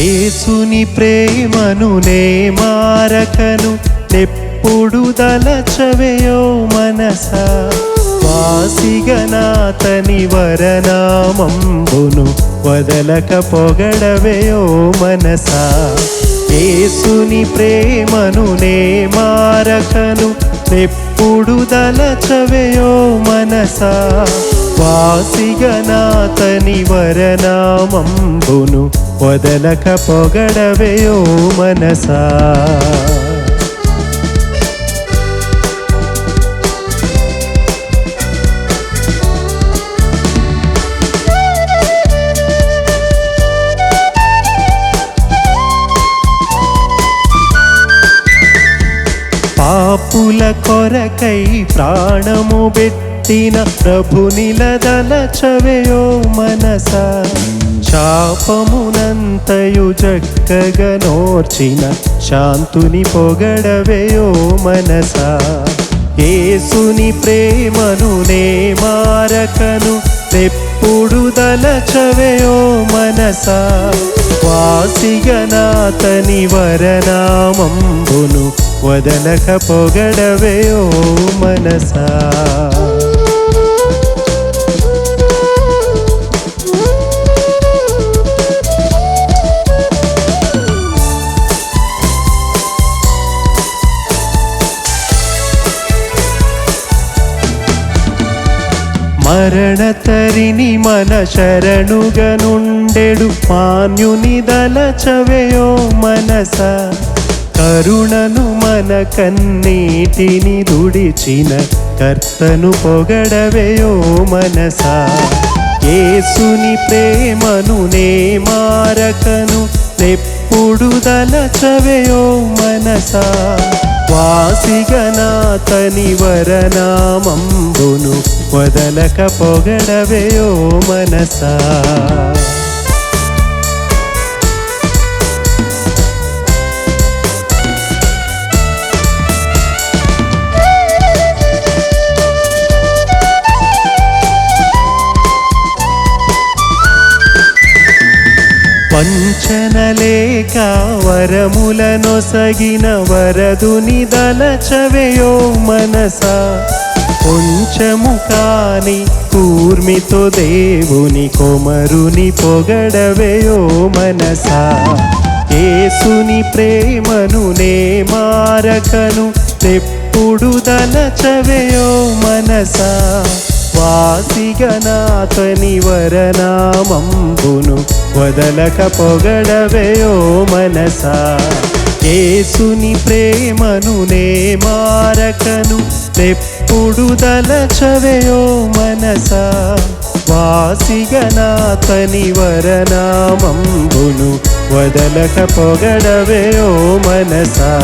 యేసుని ప్రేమను నే మారకను ఎప్పుడు దలచవేయో మనసా. వాసిగనాతని వరనామంబును వదలక పొగడవేయో మనసా. యేసుని ప్రేమను నే మారకను ఎప్పుడు దలచవేయో మనసా. వాసిగనాతని వరనామంబును వదలక పొగడవేయో మనసా? పాపుల కొరకై ప్రాణము పెట్టి పెట్టిన ప్రభు నిలదలచవేయో మనస. శాపమునంతయు జక్కగా నోర్చిన శాంతుని పొగడవేయో మనస. ఏసుని ప్రేమను నే మారకను ఎప్పుడు దలచవేయో మనస. వాసిగనాతని వరనామంబును వదలక పొగడవేయో మనసా. మరణతరిని మన శరణుగనుండెడు మాన్యుని దలచవేయో మనస. కరుణను మన కన్నీటిని దుడిచిన కర్తను పొగడవేయో మనస. ఏసుని ప్రేమను నే మారకను ఎప్పుడు దలచవేయో మనసా. వాసిగనాతని వరనామంబును వదలక పొగడవేయో మనసా? వంచనలేక వరములనొసగిన వరదుని దలచవేయో మనసా? కొంచెము కాని కూర్మితో దేవుని కొమరుని పొగడవేయో మనసా. ఏసుని ప్రేమను నే మారకను తెప్పుడు దలచవేయో మనసా. వాసిగనాథని వరనామంబును వదలక పొగడవేయో మనసా. యేసుని ప్రేమను నే మారకను తెప్పుడు దలచవేయో మనసా. వాసిగనాతని వరనామంబును వదలక పొగడవేయో మనసా.